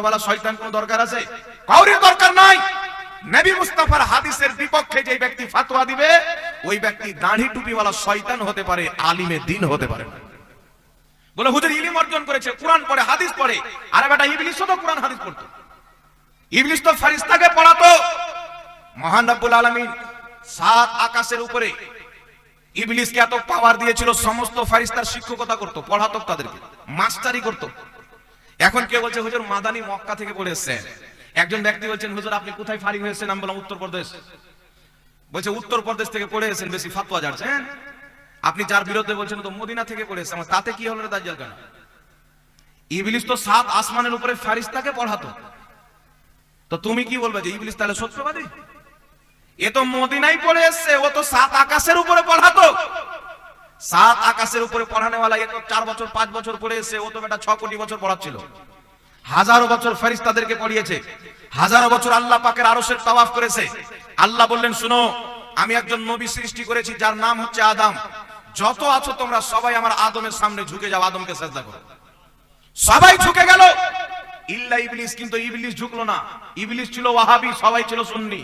বলা শয়তান কোন দরকার আছে? কাউরির দরকার নাই। নবী মুস্তাফার হাদিসের বিপক্ষে যে ব্যক্তি ফাতোয়া দিবে, ওই ব্যক্তি দাড়ি টুপিওয়ালা শয়তান হতে পারে, আলিমে দিন হতে পারে না। বলে হুজুর ইলিম অর্জন করেছে, কোরআন পড়ে, হাদিস পড়ে। আরে বেটা ইবলিসও তো কোরআন, হাদিস পড়তো। ইবলিস তো ফারিস্তাকে পড়াতো। মহান রব্বুল আলামিন সাত আকাশের উপরে ইবলিসকে এত পাওয়ার দিয়েছিল, সমস্ত ফারিস্তার শিক্ষকতা করতো, পড়াতো তাদেরকে মাস্টারি করতো। এখন কে বলছে, হুজুর, মাদানি মক্কা থেকে পড়ে এসেছেন একজন ব্যক্তি বলছেন, হুজুর, আপনি কোথায় ফারিগ হয়েছেন আমি বললাম, উত্তরপ্রদেশ। বলছে, উত্তরপ্রদেশ থেকে পড়ে এসেছেন, বেশি ফাতোয়া যাচ্ছেন আপনি যার বিরুদ্ধে বলছেন তো মদিনা থেকে পড়ে এসেছেন তাতে কি হলো দাজ্জাল কেন? ইবলিস তো সাত আসমানের উপরে ফারিস্তাকে পড়াতো। তো তুমি কি বলবে যে, ইবলিস তাহলে সত্যবাদী? এ তো মদিনাই পড়ে এসছে, ও তো সাত আকাশের উপরে পড়াতো। সাত আকাশের উপরে পড়ানেওয়ালা এ তো চার বছর, পাঁচ বছর পড়ে এসছে ও তো বেটা ছ কোটি বছর পড়াচ্ছিল। হাজারো বছর ফেরিস্তাদেরকে পড়িয়েছে। হাজারো বছর আল্লাহ পাকের আরশের তাওয়াফ করেছে। আল্লাহ বললেন, শুনো, আমি একজন নবী সৃষ্টি করেছি, যার নাম হচ্ছে আদম। যত আছো তোমরা সবাই আমার আদমের সামনে ঝুঁকে যাও, আদমকে সাজদা করো। সবাই ঝুঁকে গেল। ইল্লা ইবলিস, কিন্তু ইবলিস ঝুঁকলো না। ইবলিস ছিল ওয়াহাবি, সবাই ছিল সুন্নি।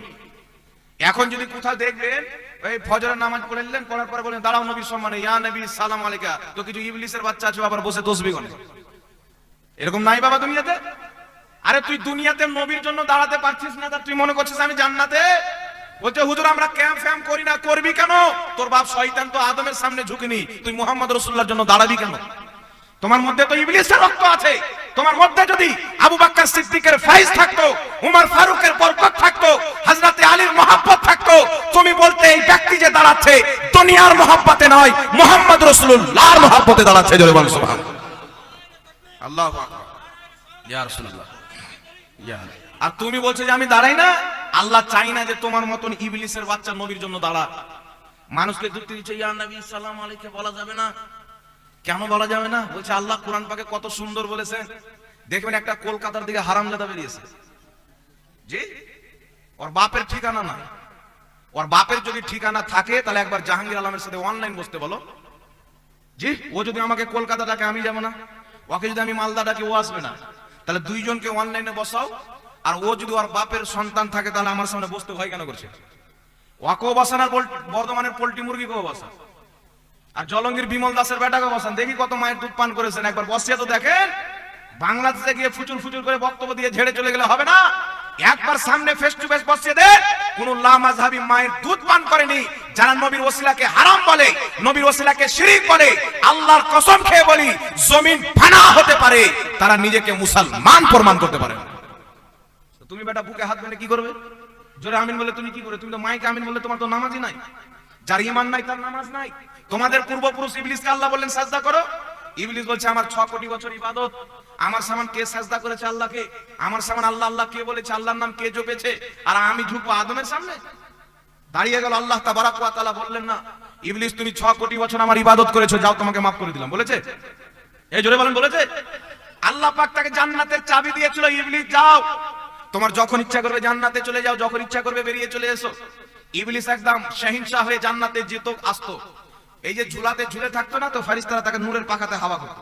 এখন যদি কোথাও দেখবেন নামাজ পড়ে নিলেন পরে দাঁড়াও ইয়া এরকম নাই বাবা দুনিয়াতে? আরে তুই দুনিয়াতে জন্য দাঁড়াতে পারছিস না তুই মনে করছিস আমি জান্নাতে? বলছে, হুজুর, আমরা ক্যাম্প ফ্যাম্প করি না, করবি কেন? তোর বাপ শয়তান তো আদমের সামনে ঝুঁকিনি তুই মোহাম্মদ রসুল্লাহর জন্য দাঁড়াবি কেন? তোমার মধ্যে তো ইবলিসের রক্ত আছে। তোমার মধ্যে যদি আবু বাক্কার সিদ্দিকের ফাইজ থাকতো, উমর ফারুকের বরকত থাকতো, হযরতে আলীর মহব্বত থাকতো, তুমি বলতে এই ব্যক্তি যে দাঁড়াচ্ছে দুনিয়ার মহব্বতে নয়, মোহাম্মদ রসুল্লাহর মহব্বতে দাঁড়াচ্ছে, জোরে বল সুবহান আল্লাহু আকবার। ইয়া রাসূলুল্লাহ। ইয়া আর তুমি বলছো যে আমি দাঁড়াই না? আল্লাহ চাই না যে তোমার মতন ইবলিসের বাচ্চা নবীর জন্য দাঁড়া মানুষকে যুক্তি দিচ্ছে, ইয়া নবী, সালাম আলাইকে, বলা যাবে না। কেন বলা যাবে না? বলছে আল্লাহ কোরআন পাকে কত সুন্দর বলেছেন। দেখবেন একটা কলকাতার দিকে হারামজাদা বেরিয়েছে। জি? ওর বাপের ঠিকানা না ওর বাপের যদি ঠিকানা থাকে, তাহলে একবার জাহাঙ্গীর আলমের সাথে অনলাইন বসতে বলো। জি? ও যদি আমাকে কলকাতা ডাকে, আমি যাব না। ওকে যদি আমি মালদা ডাকি, ও আসবে না। তাহলে দুইজনকে অনলাইনে বসাও। আর ও যদি ওর বাপের সন্তান থাকে, তাহলে আমার সামনে বসতে ভয় কেন করছে? ওকেও আর পোল- বর্ধমানের পোল্ট্রি মুরগিকেও বসান আর জলঙ্গির বিমল দাসের বেটাকে বসান। দেখি কত মায়ের দুধ পান করেছেন। একবার বসিয়ে তো দেখেন, বাংলাদেশে গিয়ে ফুচুর ফুচুর করে বক্তব্য দিয়ে ঝেড়ে চলে গেলে হবে না? একবার সামনে ফেস টু ফেস বসিয়ে দে। কোন লামাজহাবি মায়ের দুধ পান করেনি, যারা নবীর ওসিলাকে হারাম বলে, নবীর ওসিলাকে শিরিক বলে, আল্লাহর কসম খেয়ে বলি, জমিন ফানা হতে পারে, তারা নিজেকে মুসলমান প্রমাণ করতে পারে তুমি বেটা বুকে হাত মেলে কি করবে? জোরে আমিন বলে তুমি কি করবে? তুমি তো মাইকে আমিন বললে তোমার তো নামাজই নাই। যার ইমান নাই, তার নামাজ নাই। তোমাদের পূর্বপুরুষ ইবলিসকে আল্লাহ বললেন, সাজদা করো। ইবলিস বলছে, আমার ছ কোটি বছর ইবাদত। আমার সামান কে সাজদা করেছে আল্লাহকে? আমার সামান আল্লাহ আল্লাহ কে বলেছে? আল্লাহর নাম কে জপেছে? আর আমি ঝুঁকবো আদমের সামনে? দাঁড়িয়ে গেল আল্লাহ তাবারাক ওয়া তাআলা বললেন, না, ইবলিস, তুমি ছ কোটি বছর আমার ইবাদত করেছ, যাও তোমাকে মাফ করে দিলাম। বলেছে? এই জোরে বলেন, বলেছে? আল্লাহ পাক তাকে জান্নাতের চাবি দিয়েছিল, ইবলিস, যাও। তোমার যখন ইচ্ছা করবে জান্নাতে চলে যাও, যখন ইচ্ছা করবে বেরিয়ে চলে এসো। ইবলিস একদম সহিংসা হয়ে জান্নাতে যেত আসতো। এই যে ঝুলাতে ঝুলে থাকতো না তো ফারিস্তারা তাকে নূরের পাখাতে হাওয়া করতো।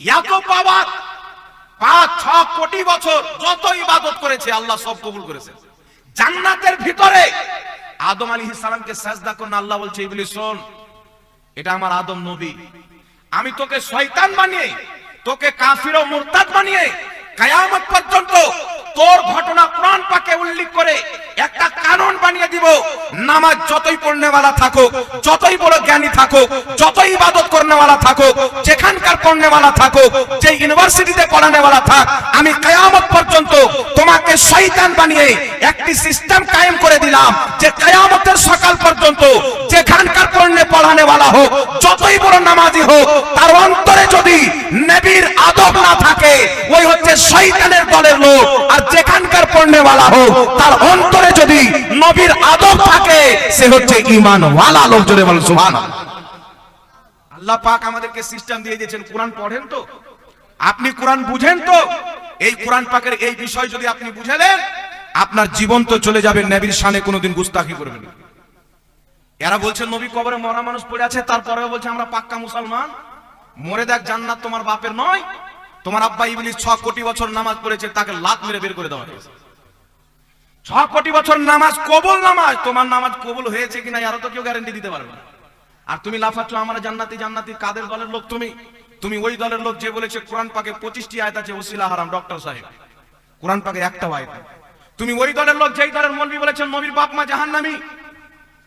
এত পাওয়ার পাঁচ, ছ কোটি বছর যত ইবাদত করেছে, আল্লাহ সব কবুল করেছে। জান্নাতের ভিতরে আদম আলী সালামকে সাজদা করুন, আল্লাহ বলছে, ইবলিস, শোন, এটা আমার আদম নবী। আমি তোকে শয়তান বানিয়ে, তোকে কাফির ও মুরতাদ বানিয়ে, কায়ামত পর্যন্ত তোর ঘটনা কোরআন পাকে উল্লেখ করে একটা কানুন বানিয়ে দিব। নামাজ যতই পড়নেওয়ালা থাকো যতই বড় জ্ঞানী থাকো যতই ইবাদত করনেওয়ালা থাকো যেখানকার পড়নেওয়ালা থাকো যে ইউনিভার্সিটিতে পড়ানেওয়ালা থাক, আমি কায়ামত পর্যন্ত তোমাকে শয়তান বানিয়ে একটি সিস্টেম কায়েম করে দিলাম যে কায়ামতের সকাল পর্যন্ত যেখানকার পড়নে পড়ানেওয়ালা হোক, যতই বড় নামাজি হোক, তার অন্তরে যদি নবীর আদব না থাকে, ওই হচ্ছে শয়তানের দলের লোক, আর যেখানকার পড়নেওয়ালা হোক, তার অন্তরে যদি নবীর আদব থাকে, সে হচ্ছে ইমান ওয়ালা লোক জোরে বলেন, সুবহানাল্লাহ। আল্লাহ পাক আমাদেরকে সিস্টেম দিয়ে দিয়েছেন। কোরআন পড়েন তো? আপনি কোরআন বুঝেন তো? এই কোরআন পাকের এই বিষয় যদি আপনি বুঝালেন আপনার জীবন তো চলে যাবে, নবীর শানে কোনোদিন গুস্তাখি করবেন। এরা বলছে, নবী কবরে মরা মানুষ পড়ে আছে তারপরে বলছে, আমরা পাক্কা মুসলমান। মরে দেখ, জান্নাত তোমার বাপের নয় তোমার আব্বা ইবলিস ছ কোটি বছর নামাজ পড়েছে, তাকে লাত মেরে বের করে দেওয়া হয়েছে। ছ কোটি বছর নামাজ, কবুল নামাজ। তোমার নামাজ কবুল হয়েছে কিনা আরও তো কেউ গ্যারান্টি দিতে পারবে না। আর তুমি লাফাচ্ছ, আমার জান্নাতি জান্নাতি, কাদের দলের লোক তুমি? তুমি ওই দলের লোক যে বলেছে, কোরআন পাকে পঁচিশটি আয়াত আছে, ওসিলা হারাম, ডক্টর সাহেব। কোরআন পাকে একটা আয়াত তুমি ওই দলের লোক, যেই দলের মলবি বলেছেন, নবীর বাপ মা জাহান্নামী।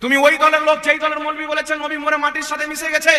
তুমি ওই দলের লোক যেই দলের মলবি বলেছেন, নবী মরে মাটির সাথে মিশে গেছে।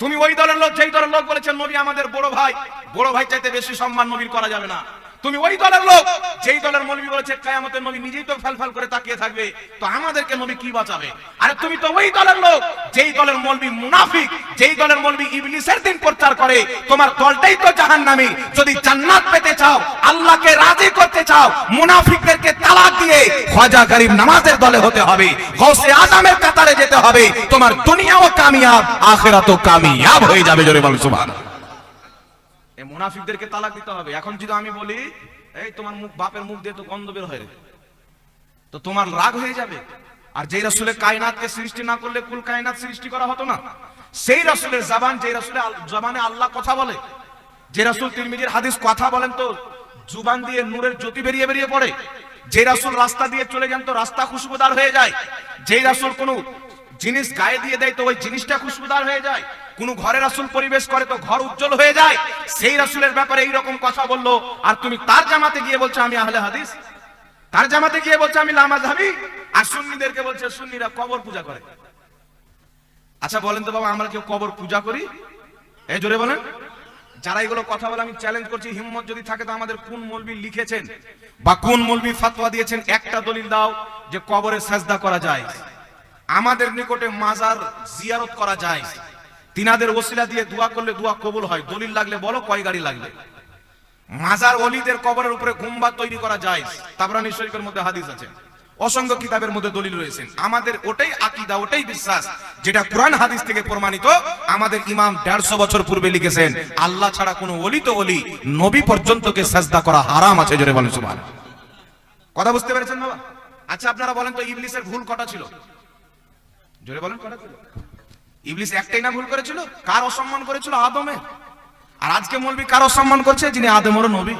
তুমি ওই দলের লোক যেই দলের লোক বলেছেন, নবী আমাদের বড় ভাই। বড় ভাই চাইতে বেশি সম্মান নবীর করা যাবে না। তুমি ওই দলের লোক, যেই দলের মলবি বলেছে, কায়ামতের নবী নিজেই তো ফেলফেল করে তাকিয়ে থাকবে। তো আমাদেরকে নবী কি বাঁচাবে? আরে তুমি তো ওই দলের লোক, যেই দলের মলবি মুনাফিক, যেই দলের মলবি ইবলিসের দিন প্রচার করে, তোমার দলটাই তো জাহান্নামী। যদি জান্নাত পেতে চাও, আল্লাহকে রাজি করতে চাও, মুনাফিকদেরকে তালাক দিয়ে খাজা গরিব নামাজের দলে হতে হবে গৌসে আজমের কাতারে যেতে হবে, তোমার দুনিয়াও কামিয়াব, আখিরাতও কামিয়াব হয়ে যাবে জোরে বল সুবহানাল্লাহ। এই মুনাফিকদেরকে তালাক দিতে হবে। এখন যদি আমি বলি, এই, তোমার মুখ, বাপের মুখ দিয়ে তো গন্ধ বের হয় তো তোমার রাগ হয়ে যাবে। আর যেই রাসূলের কায়নাতকে সৃষ্টি না করলে কুল কায়নাত সৃষ্টি করা হতো না। সেই রাসূলের জবান, যেই রাসূলের জবানে আল্লাহ কথা বলে, যে রাসূল তিরমিজির হাদিস কথা বলেন তো, জুবান দিয়ে নূরের জ্যোতি বেরিয়ে বেরিয়ে পড়ে। যে রাসুল রাস্তা দিয়ে চলে যান তো রাস্তা খুশবুদার হয়ে যায়। যেই রাসূল কোনো জিনিস গায়ে দিয়ে দেয় তো ওই জিনিসটা খুশবুদার হয়ে যায়। কোন ঘরে রাসূল পরিবেশ করে তো ঘর উজ্জ্বল হয়ে যায়। সেই রাসুলের ব্যাপারে এইরকম কথা বলল। আর তুমি তার জামাতে গিয়ে বলছো, আমি আহলে হাদিস। তার জামাতে গিয়ে বলছে, আমি লামাজ হাবি আর সুন্নিদেরকে বলছে, সুন্নিরা কবর পূজা করে। আচ্ছা বলেন তো বাবা, আমরা কেউ কবর পূজা করি? এই জোরে বলেন। যারা এগুলো কথা বলে, আমি চ্যালেঞ্জ করছি, হিম্মত যদি থাকে তো আমাদের কোন মলবি লিখেছেন বা কোন মলবি ফাতোয়া দিয়েছেন, একটা দলিল দাও যে কবরে সাজদা করা যায়। আমাদের নিকটে মাজার জিয়ারত করা যায়। তিনাদের ওসিলা দিয়ে দোয়া করলে দোয়া কবুল হয়। দলিল লাগলে বলো, কয় গাড়ি লাগবে? মাজার অলিদের কবরের উপরে গুম্বা তৈরি করা যায়। তাবরানি শরীফের মধ্যে হাদিস আছে। অসংখ্য কিতাবের মধ্যে দলিল রয়েছে। আমাদের ওটাই আকিদা, ওটাই বিশ্বাস, যেটা কোরআন হাদিস থেকে প্রমাণিত। আমাদের ইমাম দেড়শো বছর পূর্বে লিখেছেন, আল্লাহ ছাড়া কোনো অলি তো অলি, নবী পর্যন্তকে সাজদা করা হারাম আছে, জোরে বলেন সুবহান কথা বুঝতে পেরেছেন বাবা? আচ্ছা আপনারা বলেন তো ইবলিসের ভুল কটা ছিল? জোরে বলেন কটা ছিল? ইবলিস একটাই না ভুল করেছিল? কার অসম্মান করেছিল? আদমে আর আজকে মৌলবি কার অসম্মান করছে? যিনি আদমের নবী।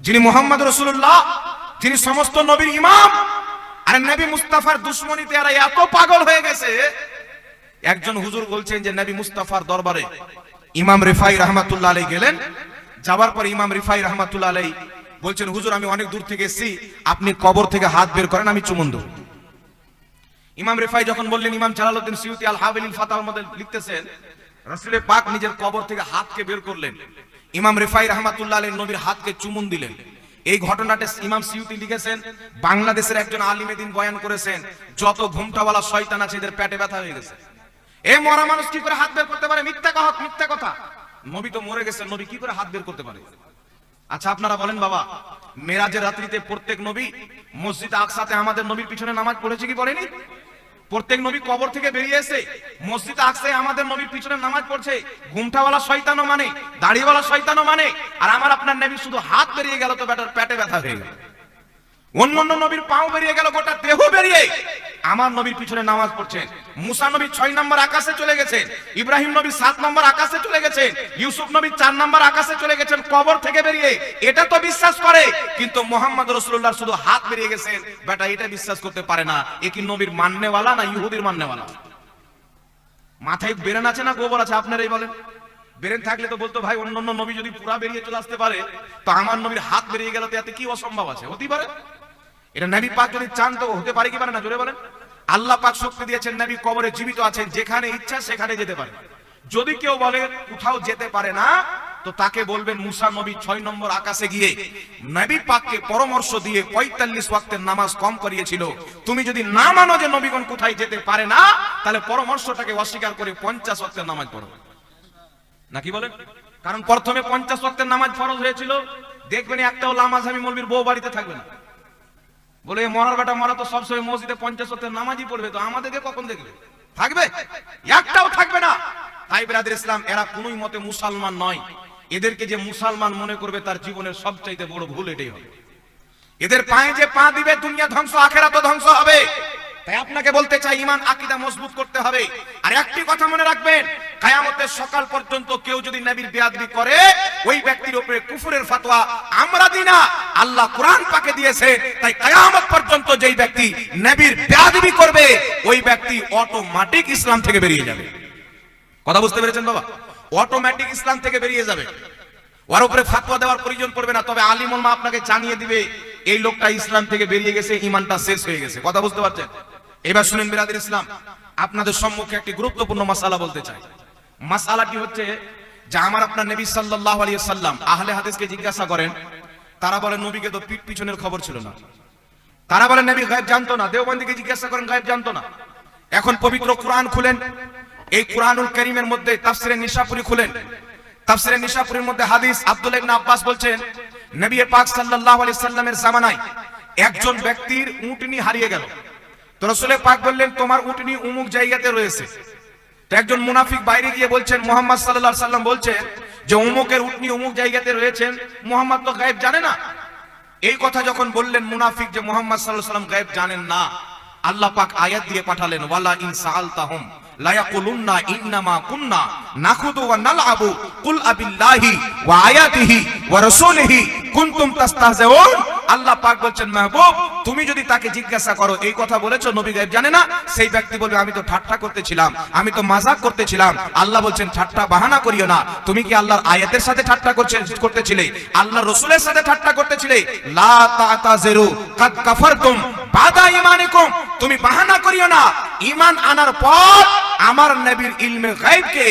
যিনি মোহাম্মদ রসুল্লাহ যিনি সমস্ত নবীর ইমাম। আর নবী মুস্তাফার দুশ্মনীতে এরা এত পাগল হয়ে গেছে। একজন হুজুর বলছেন যে, নবী মুস্তাফার দরবারে ইমাম রিফাই রহমাতুল্লাহ আলাই গেলেন। যাবার পর ইমাম রিফাই রহমাতুল্লাহ আলাই বলছেন, হুজুর, আমি অনেক দূর থেকে এসেছি। আপনি কবর থেকে হাত বের করেন, আমি চুমন দেবো। ইমাম রেফাই যখন বললেন, ইমাম জালালউদ্দিন সিউতি আল হাবিলিল ফাতাহর মধ্যে লিখতেছেন, রাসূলে পাক নিজের কবর থেকে হাতকে বের করলেন। ইমাম রেফাই রাহমাতুল্লাহ আলাইহি নবীর হাতকে চুমুন দিলেন। এই ঘটনাটা ইমাম সিউতি লিখেছেন, বাংলাদেশের একজন আলিমে দিন বয়ান করেছেন, যত ঘুমটাওয়ালা শয়তান আছে এদের পেটে ব্যথা হয়ে গেছে। এ মরা মানুষ কি করে হাত বের করতে পারে? মিথ্যা কথা মিথ্যা কথা। নবী তো মরে গেছেন, নবী কি করে হাত বের করতে পারে? আচ্ছা আপনারা বলেন বাবা, মেরাজের রাত্রিতে প্রত্যেক নবী মসজিদ আকসাতে আমাদের নবীর পিছনে নামাজ পড়েছে কি পড়েনি? প্রত্যেক নবী কবর থেকে বেরিয়ে এসে মসজিদ আকসে আমাদের নবীর পিছনে নামাজ পড়ছে। ঘুমটাওয়ালা শয়তানও মানে দাড়িওয়ালা শয়তানও মানে। আর আমার আপনার নবী শুধু হাত বেরিয়ে গেল তো ব্যাটার, পেটে ব্যথা হয়ে গেল। অন্য অন্য নবীর পাও বেরিয়ে গেল, গোটা দেহ বেরিয়ে। আমার নবীর পিছনে নামাজ পড়ছেন। মুসা নবী ছয় নম্বর আকাশে চলে গেছেন। ইব্রাহিম নবী সাত নম্বর আকাশে চলে গেছেন। ইউসুফ নবী চার নম্বর আকাশে চলে গেছেন কবর থেকে বেরিয়ে। এটা তো বিশ্বাস করে, কিন্তু মোহাম্মদ রসুল্লাহ শুধু হাত বেরিয়ে গেছেন। বেটা, এটা বিশ্বাস করতে পারে না। এ কি নবীর মান্যওয়ালা না ইহুদির মান্যওয়ালা? মাথায় বেরেন আছে না গোবর আছে? আপনারাই বলেন। বেরেন থাকলে তো বলতো, ভাই অন্য অন্য নবী যদি পুরা বেরিয়ে চলে আসতে পারে, তো আমার নবীর হাত বেরিয়ে গেল তো এতে কি অসম্ভব আছে? হতেই পারে। এটা নবী পাক যদি চান তো হতে পারে কি পারে না? জোরে বলেন। আল্লাহ পাক শক্তি দিয়েছেন, নবী কবরে জীবিত আছেন, যেখানে ইচ্ছা সেখানে যেতে পারে। যদি কেউ বলে কোথাও যেতে পারে না, তো তাকে বলবেন, মুসা নবী ছয় নম্বর আকাশে গিয়ে নবী পাককে পরামর্শ দিয়ে পঁয়তাল্লিশ ওয়াক্তের নামাজ কম করিয়েছিল। তুমি যদি না মানো যে নবীগণ কোথায় যেতে পারে না, তাহলে পরামর্শটাকে অস্বীকার করে পঞ্চাশ ওয়াক্তের নামাজ পড়ো। নাকি বলেন? কারণ প্রথমে পঞ্চাশ ওয়াক্তের নামাজ ফরজ হয়েছিল। দেখবেন একটাও লামাজ আমি মলবির বউ বাড়িতে থাকবে না। বলে মরার বেটা মরা তো সবসময় মসজিদে পঞ্চাশ ওয়াক্তের নামাজই পড়বে, তো আমাদেরকে কখন দেখবে? থাকবে? একটাও থাকবে না। তাই বিরাদের ইসলাম, এরা কোনোই মতে মুসলমান নয়। এদেরকে যে মুসলমান মনে করবে, তার জীবনের সবচাইতে বড় ভুল এটাই হবে। এদের পায়ে যে পা দিবে, দুনিয়া ধ্বংস আখেরা তো ধ্বংস হবে। তাই আপনাকে বলতে চাই ইমান আকিদা মজবুত করতে হবে। আর একটি কথা মনে রাখবেন, কায়ামতের সকাল পর্যন্ত কেউ যদি নবীর বেয়াদবি করে, ওই ব্যক্তির উপরে কুফুরের ফতোয়া, আমরা দিই না। আল্লাহ কোরআন পাকে দিয়েছে, তাই কায়ামত পর্যন্ত যেই ব্যক্তি নবীর বেয়াদবি করবে, ওই ব্যক্তি অটোমেটিক ইসলাম থেকে বেরিয়ে যাবে। কথা বুঝতে পেরেছেন বাবা? অটোমেটিক ইসলাম থেকে বেরিয়ে যাবে। ওর উপরে ফাতোয়া দেওয়ার প্রয়োজন পড়বে না, তবে আলিম উলমা আপনাকে জানিয়ে দিবে, এই লোকটা ইসলাম থেকে বেরিয়ে গেছে ইমানটা শেষ হয়ে গেছে। কথা বুঝতে পারছেন? এবার শুনেন বিরাদের ইসলাম, আপনাদের সম্মুখে একটি গুরুত্বপূর্ণ মাসালা বলতে চাই। মাসালাটি হচ্ছে যে আমার আপনার নবী সাল্লাল্লাহু আলাইহি সাল্লাম আহলে হাদিসকে জিজ্ঞাসা করেন, তারা বলে, নবীকে তো পিঠ পিছনের খবর ছিল না। তারা বলে, নবী গায়েব জানতো না। দেওবন্দিকে জিজ্ঞাসা করেন, গায়েব জানতো না? এখন পবিত্র কোরআন খুলেন, এই কোরআনুল করিমের মধ্যে তাফসিরে নিশাপুরি খুলেন। তাফসিরে নিশাপুরির মধ্যে হাদিস আব্দুল্লাহ ইবনে আব্বাস বলছেন, নবী পাক সাল্লাল্লাহু আলাইহি সাল্লামের জামানায় একজন ব্যক্তির উটনি হারিয়ে গেল। তো পাক বললেন, তোমার উটনি উমুক জায়গাতে রয়েছে। একজন মুনাফিক বাইরে গিয়ে বলছেন, মোহাম্মদ আলাইহি সাল্লাম বলছেন যে উমুকের উটনি উমুক জায়গাতে রয়েছেন, মোহাম্মদ তো গায়েব জানে না। এই কথা যখন বললেন মুনাফিক যে মোহাম্মদ আলাইহি সাল্লাম গায়েব জানেন না, আল্লাহ পাক আয়াত দিয়ে পাঠালেন, ওয়ালা ইন সাআলতাহুম লা ইয়াকুলুন্না ইন্নামা কুন্না নাখুদু ওয়া নালআবু, কুল আবিল্লাহি ওয়া আয়াতিহি ওয়া রাসূলিহি কুনতুম তাস্তাহজিউন। আল্লাহ পাক বলছেন, মাহবুব, তুমি যদি তাকে জিজ্ঞাসা করো, এই কথা বলেছ, নবী গায়েব জানে না, সেই ব্যক্তি বলবে, আমি তো ঠাট্টা করতেছিলাম, আমি তো মাজাক করতেছিলাম। আল্লাহ বলছেন, ঠাট্টা বাহানা করিও না, তুমি কি আল্লাহর আয়াতের সাথে ঠাট্টা করছে, করতেছিলে? আল্লাহ রসুলের সাথে ঠাট্টা করতেছিলে? লা তাতাজিরু, কাদ কাফারতুম বাদা ঈমানিকুম। তুমি বাহানা করিও না। ঈমান আনার পর আমার নবীর ইলমে গায়বকে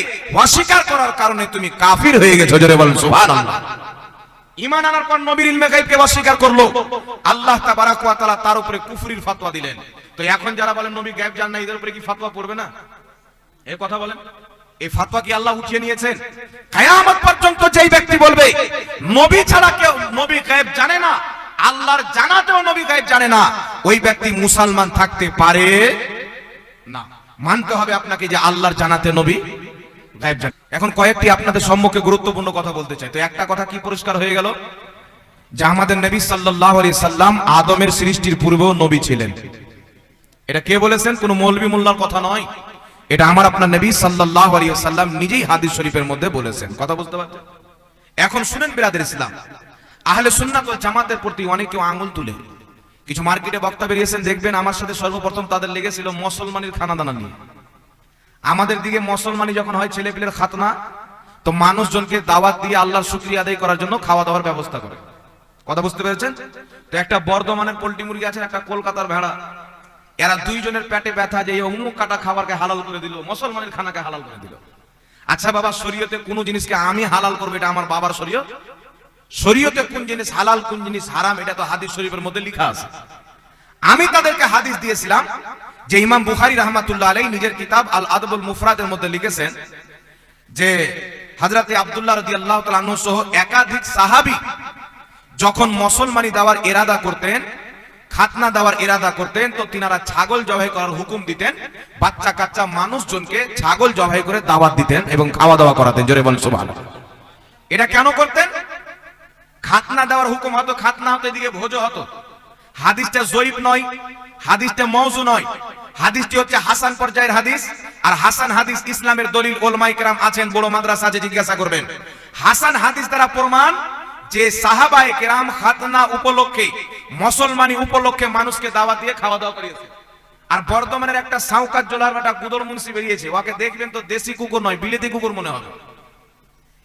অস্বীকার করার কারণে তুমি কাফির হয়ে গেছো। জোরে বলুন, সুবহানাল্লাহ। ঈমান আনার পর নবীর ইলমে গায়বকে অস্বীকার করল। আল্লাহ তাবারাক ওয়া তাআলা তার উপরে কুফরির ফতোয়া দিলেন। তো এখন যারা বলেন নবী গায়ব জান না, এদের উপরে কি ফতোয়া পড়বে না? এই কথা বলেন। এই ফতোয়া কি আল্লাহ উঠিয়ে নিয়েছেন? কিয়ামত পর্যন্ত যেই ব্যক্তি বলবে, নবী ছাড়া কেউ, নবী গায়েব জানে না, আল্লাহর জানাতেও নবী গায়েব জানে না, ওই ব্যক্তি মুসলমান থাকতে পারে না। মানতে হবে আপনাকে যে আল্লাহর জানাতে নবী এখন কয়েকটি আপনাদের সম্মুখে গুরুত্বপূর্ণ কথা বলতে চাই। তো একটা কথা কি পরিষ্কার হয়ে গেল? যে আমাদের নবী আলাইহি সাল্লাম আদমের সৃষ্টির পূর্বেও নবী ছিলেন। এটা কে বলেছেন? কোন মৌলবী মোল্লার কথা নয়। এটা আমার আপনার নবী সাল্লাল্লাহু আলাইহি সাল্লাম নিজেই হাদিস শরীফের মধ্যে বলেছেন। কথা বুঝতে পারছেন? এখন শুনেন বিরাদের ইসলাম। আহলে ওয়াল জামাতের প্রতি অনেক আঙুল তুলে। কিছু মার্কেটে বক্তা বেরিয়েছেন, দেখবেন আমার সাথে সর্বপ্রথম তাদের লেগেছিল মুসলমানের খানা দানা নিয়ে। আমাদের দিকে মুসলমানি যখন হয় ছেলে পেলের খাতনা, তো মানুষজনকে দাওয়াত দিয়ে আল্লাহর শুকরিয়া আদায় করার জন্য খাওয়া দাওয়ার ব্যবস্থা করে। কথা বুঝতে পেরেছেন? তো একটা বর্ধমানের পোল্ট্রি মুরগি আছে, একটা কলকাতার ভেড়া। এরা দুইজনের পেটে ব্যথা যে অমুক কাটা খাবারকে হালাল করে দিল, মুসলমানের খানাকে হালাল করে দিল। আচ্ছা বাবা, শরীয়তে কোন জিনিসকে আমি হালাল করব, এটা আমার বাবার শরীয়ত? শরীয়তে কোন জিনিস হালাল, কোন জিনিস হারাম, এটা তো হাদিস শরীফের মধ্যে লেখা আছে। আমি তাদেরকে হাদিস দিয়েছিলাম যে ইমাম বুখারী রহমাতুল্লাহ আলাই নিজের কিতাব আল আদবুল মুফরাদের মধ্যে লিখেছেন যে হযরতে আবদুল্লাহ রাদিয়াল্লাহু আল্লাহ আনহু সহ একাধিক সাহাবী যখন মুসলমানি দেওয়ার ইরাদা করতেন, খাতনা দেওয়ার ইরাদা করতেন, তো তিনারা ছাগল জবাই করার হুকুম দিতেন বাচ্চা কাচ্চা মানুষজনকে ছাগল জবাই করে দাওয়াত দিতেন এবং খাওয়া দাওয়া করাতেন। জোরে বলেন, সুবহানাল্লাহ। এটা কেন করতেন? খাতনা দেওয়ার হুকুম হতো, খাতনা হতো, এদিকে ভোজ হতো। হাদিসটা জয়ীব নয়, হাদিসটা মৌজু নয়। হাদিসটি হচ্ছে হাসান পর্যায়ের হাদিস, আর হাসান হাদিস ইসলামের দলিল ওলমাই কেরাম আছেন, বড় মাদ্রাসা আছে, জিজ্ঞাসা করবেন। হাসান হাদিস দ্বারা প্রমাণ যে সাহাবায়ে কেরাম খাতনা উপলক্ষে, মুসলমানি উপলক্ষে মানুষকে দাওয়াত দিয়ে খাওয়া দাওয়া করিয়েছে। আর বর্ধমানের একটা সাউকাত জোলার একটা কুদর মুন্সি বেরিয়েছে, ওকে দেখবেন তো দেশি কুকুর নয়, বিলেতি কুকুর মনে হবে।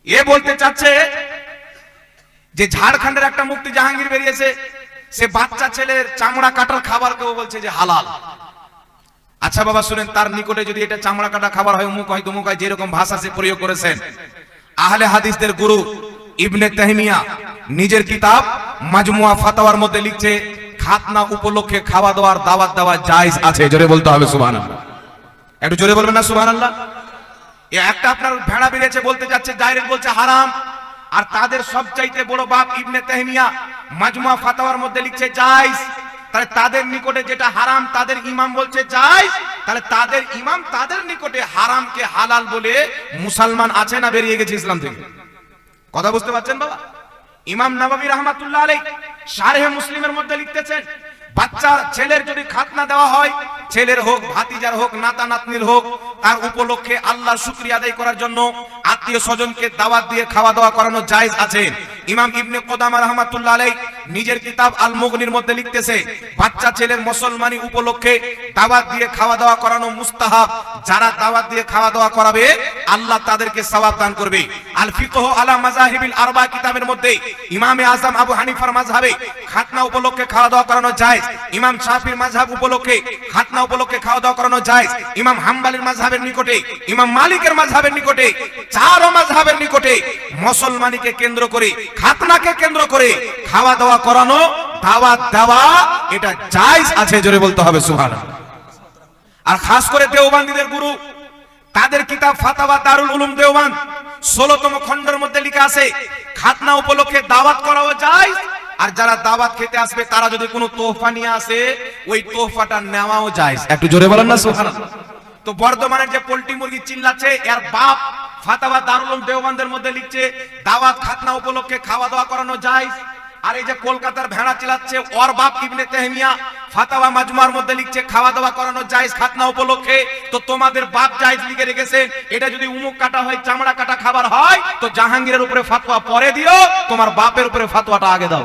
এ বলতে চাচ্ছে যে ঝাড়খণ্ডের একটা মুক্তি জাহাঙ্গীর বেরিয়েছে সে বাচ্চা ছেলের চামড়া কাটার খাবার কেউ বলছে যে হালাল। আচ্ছা বাবা, শুনেন, তার নিকটে যদি এটা চামড়া কাটা খাবার হয়, অমুক হয়, তমুক হয়, যেরকম ভাষা সে প্রয়োগ করেছেন। আহলে হাদিসদের গুরু ইবনে তাহমিয়া নিজের কিতাব মাজমুয়া ফাতাওয়ার মধ্যে লিখছে, খাতনা উপলক্ষে খাওয়া দাওয়ার দাওয়াত দেওয়া জায়েজ আছে। জোরে বলতে হবে, সুবহানাল্লাহ। একটু জোরে বলবেন না, সুবহানাল্লাহ? একটা আপনার ভেড়া বেরিয়েছে, বলতে যাচ্ছে ডাইরেক্ট বলছে হারাম। আর তাদের সবচাইতে বড় বাপ ইবনে তাহমিয়া মাজমুয়া ফাতাওয়ার মধ্যে লিখছে জায়েজ তাহলে তাদের নিকটে যেটা হারাম, তাদের ইমাম বলছে জায়েজ তাহলে তাদের ইমাম তাদের নিকটে হারামকে হালাল বলে মুসলমান আছে না বেরিয়ে গেছে ইসলাম থেকে? কথা বুঝতে পারছেন বাবা? ইমাম নববী রহমাতুল্লাহ আলাই শারহে মুসলিমের মধ্যে লিখতেছেন, বাচ্চা, ছেলের যদি খাতনা দেওয়া হয় ছেলের হোক, ভাতিজার হোক নাতা নাতনির হোক, তার উপলক্ষে আল্লাহ শুক্রিয়া আদায় করার জন্য আত্মীয় স্বজনকে দাওয়াত দিয়ে খাওয়া দাওয়া করানো জায়েজ আছে। ইমাম ইবনে কোদামা রহমাতুল্লাহ আলাই নিজের কিতাব আল মুগনির মধ্যে লিখতেছে, বাচ্চা ছেলের মুসলমানি উপলক্ষে দাওয়াত দিয়ে খাওয়া দাওয়া করানো মুস্তাহাব। যারা দাওয়াত দিয়ে খাওয়া দাওয়া করাবে, আল্লাহ তাদেরকে সওয়াব দান করবে। আল ফিকহ আলা মাযাহিবিল আরবা কিতাবের মধ্যে ইমামে আজম আবু হানিফার মাযহাবে খাতনা উপলক্ষে খাওয়া দাওয়া করানো জায়েজ। ইমাম শাফির মাযহাব উপলক্ষে খাতনা উপলক্ষে খাওয়া দাওয়া করানো জায়েজ। ইমাম হাম্বলির মাযহাবের নিকটে, ইমাম মালিকের মাযহাবের নিকটে, চার মাযহাবের নিকটে মুসলমানিকে কেন্দ্র করে খাতনাকে কেন্দ্র করে খাওয়া দাওয়া করানো, দাওয়াত দেওয়া, এটা জায়েজ আছে জোরে বলতে হবে, সুবহানাল্লাহ। আর খাস করে দেওবান্দিদের গুরু, তাদের কিতাব ফাতাওয়া দারুল উলুম দেওবান, ষোলতম খণ্ডের মধ্যে লেখা আছে, খাতনা উপলক্ষে দাওয়াত করাও যায় আর যারা দাওয়াত খেতে আসবে, তারা যদি কোনো তোহফা নিয়ে আসে, ওই তোহফাটা নেওয়াও যায় একটু জোরে বলেন না, সুবহানাল্লাহ। তো বর্ধমানের যে পোল্ট্রি মুরগি চিল্লাচ্ছে, এর বাপ ফাতাওয়া দারুল দেওবানদের মধ্যে লিখছে, দাওয়াত খাতনা উপলক্ষে খাওয়া দাওয়া করানো যায়। আর এই যে কলকাতার ভেড়া চিলাচ্ছে ওর বাপ ইবনে তেহমিয়া ফাতাওয়া মাজমার মধ্যে লিখছে খাওয়া দাওয়া করানো জায়েজ খাতনা উপলক্ষে। তো তোমাদের বাপ জায়েজ লিখে রেখেছে এটা যদি উমুক কাটা হয়, চামড়া কাটা খাবার হয়, তো জাহাঙ্গীরের উপরে ফাতোয়া পরে দিও, তোমার বাপের উপরে ফাতোয়াটা আগে দাও।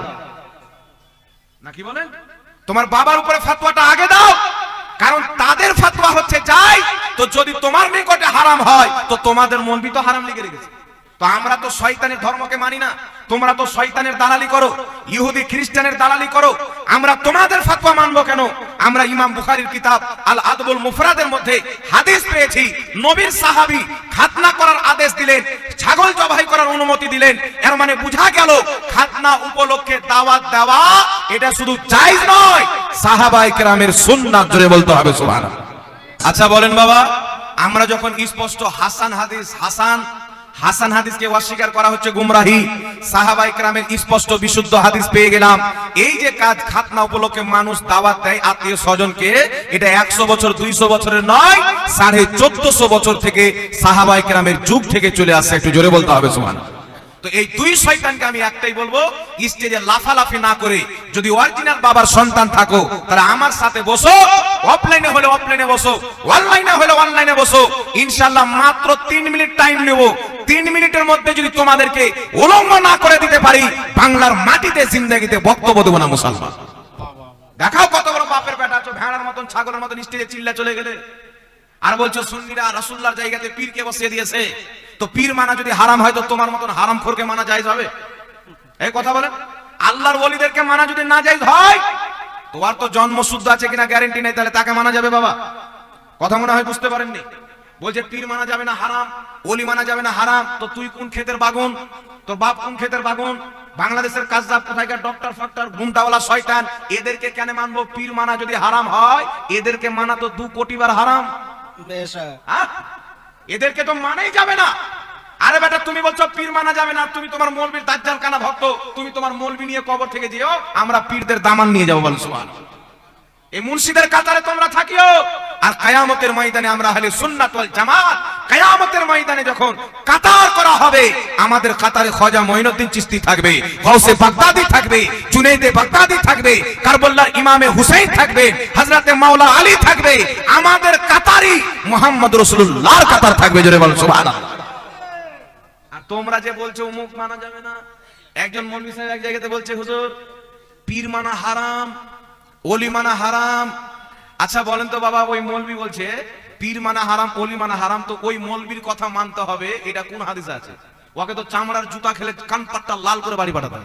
নাকি বলেন? তোমার বাবার উপরে ফাতোয়াটা আগে দাও কারণ তাদের ফাতোয়া হচ্ছে, যাই, তো যদি তোমার নিকটে হারাম হয়, তো তোমাদের মনবি তো হারাম লিখে রেখেছে তো আমরা তো শয়তানের ধর্মকে মানি না। তোমরা তো শয়তানের দালালি করো, ইহুদি, খ্রিস্টানের দালালি করো। আমরা তোমাদের ফাতোয়া মানবো কেন? আমরা ইমাম বুখারীর কিতাব আল আদবুল মুফরাদের মধ্যে হাদিস পেয়েছি। নবীর সাহাবী খাতনা করার আদেশ দিলেন, ছাগল জবাই করার অনুমতি দিলেন। এর মানে বোঝা গেল, খাতনা উপলক্ষে দাওয়াত দেওয়া, এটা শুধু জায়েজ নয়। সাহাবায়ে কেরামের সুন্নাত জুড়ে বলতে হবে, সুবহানাল্লাহ। আচ্ছা বলেন বাবা। আমরা যখন স্পষ্ট হাসান হাদিস, হাসান হাসান হাদিসকে অস্বীকার করা হচ্ছে গুমরাহি সাহাবাই ক্রামের স্পষ্ট বিশুদ্ধ হাদিস পেয়ে গেলাম। এই যে কাজ খাতনা উপলক্ষে মানুষ দাওয়াত দেয় আত্মীয় স্বজনকে, এটা একশো বছর, দুইশো বছরের নয়, সাড়ে চোদ্দশো বছর থেকে সাহাবাই ক্রামের যুগ থেকে চলে আসছে। একটু জোরে বলতে হবে সুমান তো এই দুই শয়তানকে আমি একটাই বলব, স্টেজে লাফালাফি না করে যদি অরিজিনাল বাবার সন্তান থাকো, তাহলে আমার সাথে বসো অফলাইনে হলে অফলাইনে বসো অনলাইনে হলে অনলাইনে বসো। মাত্র তিন মিনিট টাইম নেব। তিন মিনিটের মধ্যে যদি তোমাদেরকে উলঙ্গ না করে দিতে পারি, বাংলার মাটিতে বক্তব্য দেবো না মুসলমান। দেখাও কত বড় বাপের বেটা আছো, ভেড়ার মতন, ছাগলের মতন, স্টেজে চিল্লা চলে গেলে। আর বলছো সুন্নিরা রাসূলুল্লাহর জায়গাতে পীরকে বসিয়ে দিয়েছে? তো পীর মানা যদি হারাম হয়, তো তোমার মতন হারাম খোরকে মানা জায়েজ হবে? এই কথা বলেন। আল্লাহর ওলিদেরকে মানা যদি না জায়েজ হয়, তোমার তো জন্ম শুদ্ধ আছে কিনা গ্যারেন্টি নেই, তাহলে তাকে মানা যাবে বাবা। কথা মনে হয় বুঝতে পারেননি? বলছে, পীর মানা যাবে না হারাম, ওলি মানা যাবে না হারাম, তো তুই কোন ক্ষেতের বাগুন? তোর বাপ কোন ক্ষেতের বাগুন? বাংলাদেশের কাজদাব কোথায়কার ডক্টর ফক্টর গুন্ডাওয়ালা শয়তান, এদেরকে কেন মানবো? পীর মানা যদি হারাম হয়, এদেরকে মানা তো দু কোটি বার হারাম। হ্যাঁ? এদেরকে তো মানেই যাবে না। আরে বেটা, তুমি বলছো পীর মানা যাবে না, তুমি তোমার মলবির দাজ্জাল কানা ভক্ত, তুমি তোমার মলবি নিয়ে কবর থেকে যেও, আমরা পীরদের দামান নিয়ে যাব বল এই মুন্সিদের কাতারে তোমরা থাকিও। আর কায়ামতের ময়দানে আমরা হলে সুন্নাত জামাত, কায়ামতের ময়দানে যখন কাতার করা হবে, আমাদের কাতারে খজা মঈনুদ্দিন চিশতি থাকবে গৌসে বাগদাদি থাকবে, জুনাইদে বাগদাদি থাকবে, কারবালার ইমামে হুসাইন থাকবে, হযরতে মাওলা আলী থাকবে, আমাদের কাতারি মুহাম্মদ রাসূলুল্লাহর কাতার থাকবে, জোরে বল সুবহানাল্লাহ। আর তোমরা যে বলছো মুখ মানা যাবে না। একজন মৌলভী সাহেব এক জায়গাতে বলছে, হুজুর, পীর মানা হারাম অলি মানা হারাম। আচ্ছা বলেন তো বাবা, ওই মৌলবি বলছে, পীর মানা হারাম, অলি মানা হারাম, তো ওই মৌলবির কথা মানতে হবে, এটা কোন হাদিসে আছে? ওকে তো চামড়ার জুতা খেলে কান পাট্টা লাল করে বাড়ি পাঠাতে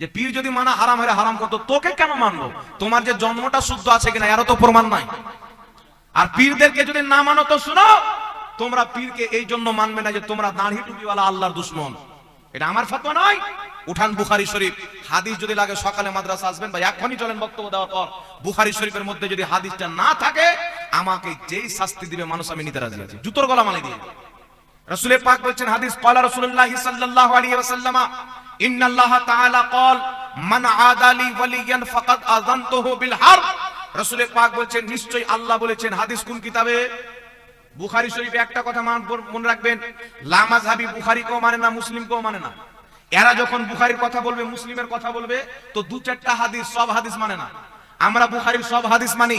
যে পীর যদি মানা হারাম হলে হারাম করতো, তোকে কেন মানবো? তোমার যে জন্মটা শুদ্ধ আছে কিনা, এরও তো প্রমাণ নাই। আর পীরদেরকে যদি না মানো, তো শুনো, তোমরা পীরকে এই জন্য মানবে না যে তোমরা দাঁড়ি টুপিওয়ালা আল্লাহর দুশ্মন। এটা আমার ফতোয়া নয়। উঠান বুখারি শরীফ। হাদিস যদি লাগে সকালে মাদ্রাসা আসবেন বা এখনই চলেন বক্তব্য দেওয়ার পর। বুখারি শরীফের মধ্যে যদি হাদিসটা না থাকে, আমাকে যেই শাস্তি দিবে মানুষ আমি নিতে রাজি আছি। জুতোর গলা মালে দিয়ে। রাসূলে পাক বলছেন হাদিস, ক্বালা রাসূলুল্লাহ সাল্লাল্লাহু আলাইহি ওয়াসাল্লাম, ইন্নাল্লাহ তাআলা ক্বাল, মান আদালি ওয়ালিয়ান ফাকাদ আযানতুহু বিল হারব। রাসূলে পাক বলছেন, নিশ্চয়ই আল্লাহ বলেছেন, হাদিস কোন কিতাবে? বুখারী শরীফে একটা কথা মনে রাখবেন লামাজহাবি বুখারী কেও মানে না মুসলিম কেও মানে না। এরা যখন বুখারির কথা বলবে, মুসলিমের কথা বলবে, তো দু চারটা হাদিস, সব হাদিস মানে না। আমরা বুখারির সব হাদিস মানি,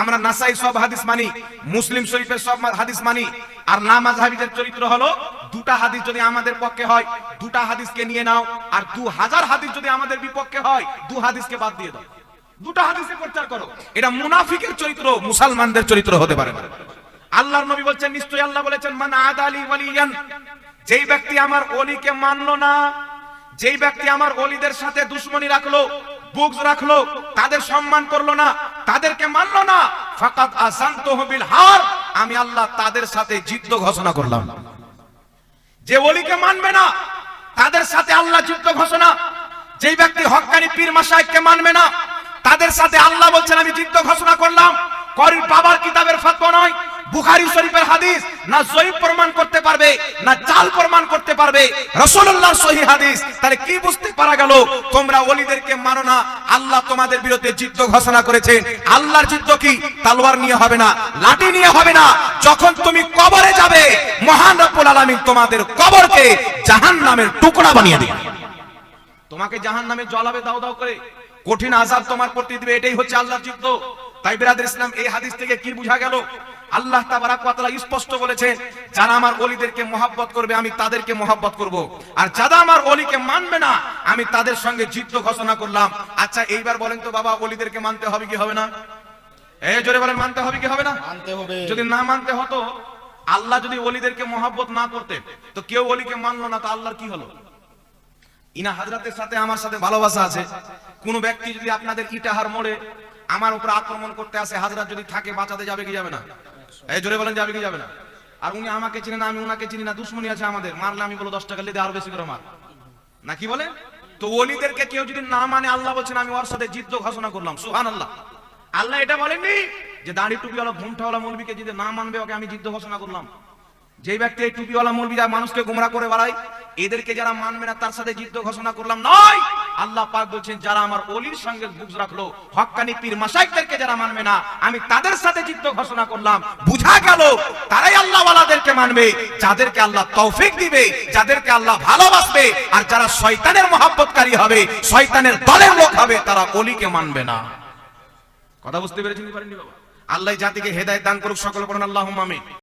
আমরা নাসাই সব হাদিস মানি, মুসলিম শরীফের সব হাদিস মানি। আর নামাজ হাবিজের চরিত্র হলো, দুটা হাদিস যদি আমাদের পক্ষে হয়, দুটা হাদিসকে নিয়ে নাও, আর দু হাজার হাদিস যদি আমাদের বিপক্ষে হয়, দু হাদিসকে বাদ দিয়ে দাও। দুটা হাদিসে প্রচার করো। এটা মুনাফিকের চরিত্র, মুসলমানদের চরিত্র হতে পারে না। আল্লাহর নবী বলছেন, নিশ্চয়ই আল্লাহ বলেছেন, মান আদালি ওয়ালিয়ান যেই ব্যক্তি আমার ওলিকে মানলো না, যেই ব্যক্তি আমার ওলিদের সাথে দুশ্মনী রাখল, বুকস রাখল, তাদের সম্মান করল না, তাদেরকে মানলো না ফাকাত আসান্ত বিল হার, আমি আল্লাহ তাদের সাথে যুদ্ধ ঘোষণা করলাম। যে ওলিকে মানবে না, তাদের সাথে আল্লাহ যুদ্ধ ঘোষণা, যেই ব্যক্তি হক্কানি পীর মাসাইককে মানবে না, তাদের সাথে আল্লাহ বলছেন, আমি যুদ্ধ ঘোষণা করলাম করির বাবার কিতাবের ফতোয়া নয় বুখারী শরীফের হাদিস, না জয়ীব প্রমাণ করতে পারবে, না জাল প্রমাণ করতে পারবে। রাসূলুল্লাহর সহি হাদিস, তাহলে কি বুঝতে পারা গেল? তোমরা ওলিদেরকে মানো না, আল্লাহ তোমাদের বিরুদ্ধে যুদ্ধ ঘোষণা করেছেন। আল্লাহর যুদ্ধ কি? তালোয়ার নিয়ে হবে না, লাঠি নিয়ে হবে না। যখন তুমি কবরে যাবে, মহান রব্বুল আলামিন তোমাদের কবরকে জাহান্নামের টুকরা বানিয়ে দিবে। তোমাকে জাহান নামে জ্বলাবে দাও দাও করে। কঠিন আজাব তোমার করতে দিবে, এটাই হচ্ছে আল্লাহর যুদ্ধ। তাই বিরাদের ইসলাম এই হাদিস থেকে কি বোঝা গেল? আল্লাহ তাবারাক ওয়া তাআলা স্পষ্ট বলেছেন যারা আমার ওলিদেরকে মহাব্বত করবে আমি তাদেরকে মহাব্বত করব। আর যারা আমার ওলিকে মানবে না আমি তাদের সঙ্গে যুদ্ধ ঘোষণা করলাম। আচ্ছা এইবার বলেন তো বাবা ওলিদেরকে মানতে হবে কি হবে না? এই জোরে বলেন মানতে হবে কি হবে না? মানতে হবে। যদি না মানতে হতো আল্লাহ যদি ওলিদেরকে মহাব্বত না করতেন তো কেউ ওলিকে মানলো না তো আল্লাহর কি হলো? ইনা হাজরাতের সাথে আমার সাথে ভালোবাসা আছে। কোন ব্যক্তি যদি আপনাদের ইটাহার মোড়ে আমার উপর আক্রমণ করতে আসে হাজরাত যদি থাকে বাঁচাতে যাবে কি যাবে না? এই জোরে বলেন যাবে কি যাবে না। আর উনি আমাকে চিনে না, আমি উনাকে চিনি না, দুশ্মনী আছে আমাদের। মারলে আমি বলো দশ টাকা লেদে আরও বেশি করে মার। না কি বলে? তো ওলিদেরকে কেউ যদি না মানে আল্লাহ বলছেন, আমি ওর সাথে যুদ্ধ ঘোষণা করলাম। সুহান আল্লাহ আল্লাহ এটা বলেননি যে দাড়ি টুপিওয়ালা ঘুমটাওয়ালা মৌলবীকে যদি না মানবে, ওকে আমি যুদ্ধ ঘোষণা করলাম। যে ব্যক্তি এই টুপিওয়ালা মৌলবী যা মানুষকে গুমরা করে বেড়ায়, এদেরকে যারা মানবে না, তার সাথে যুদ্ধ ঘোষণা করলাম। নয়! আল্লাহ পাক বলছেন, যারা আমার অলির সঙ্গে বুঝ রাখল, হক্কানি পীর মাসাইকদেরকে যারা মানবে না, আমি তাদের সাথে যুদ্ধ ঘোষণা করলাম। বুঝা গেল, তারাই আল্লাহ ওয়ালাদেরকে মানবে, যাদেরকে আল্লাহ তৌফিক দিবে, যাদেরকে আল্লাহ ভালোবাসবে, আর যারা শয়তানের মহাব্বতকারী হবে, শয়তানের দলের লোক হবে, তারা অলিকে মানবে না। কথা বুঝতে পেরেছেন পারেননি বাবা? আল্লাহ জাতিকে হেদায়েত দান করুক, সকল করুন আল্লাহ আমিন।